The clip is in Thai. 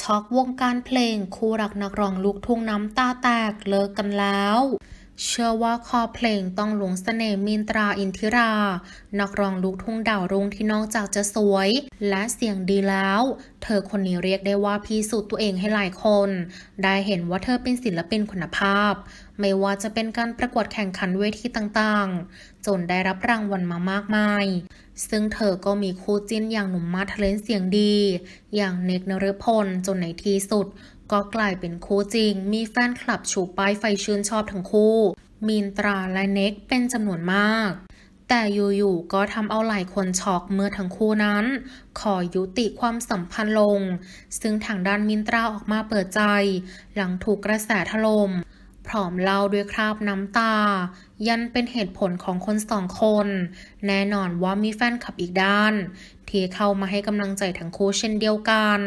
ช็อกวงการเพลงคู่รักนักร้องลูกทุ่งน้ำตาแตกเลิกกันแล้ว เชื่อว่าคอเพลงต้องหลวงเสน่ห์มินตราอินทิรา นักร้องลูกทุ่งดาวรุ่งที่นอกจากจะสวย และเสียงดีแล้ว เธอคนนี้เรียกได้ว่าพิสูจน์ตัวเองให้หลายคน ได้เห็นว่าเธอเป็นศิลปินคุณภาพ ไม่ว่าจะเป็นการประกวดแข่งขันเวทีต่างๆ จนได้รับรางวัลมามากมาย ซึ่งเธอก็มีคู่จิ้นอย่างหนุ่มมาทะเลนเสียงดี อย่างเนกนฤพลจนในที่สุด ก็กลายเป็นคู่จริง มีแฟนคลับชูป้ายไฟชื่นชอบทั้งคู่ มีนตราและเน็กเป็นจำนวนมาก แต่อยู่ๆก็ทำเอาหลายคนช็อกเมื่อทั้งคู่นั้น ขอยุติความสัมพันธ์ลง ซึ่งทางด้านมินตราออกมาเปิดใจ หลังถูกกระแสถล่มพร้อมเล่าด้วยคราบน้ำตา ยันเป็นเหตุผลของคนสองคน แน่นอนว่ามีแฟนคลับอีกด้าน ที่เข้ามาให้กำลังใจทั้งคู่เช่นเดียวกัน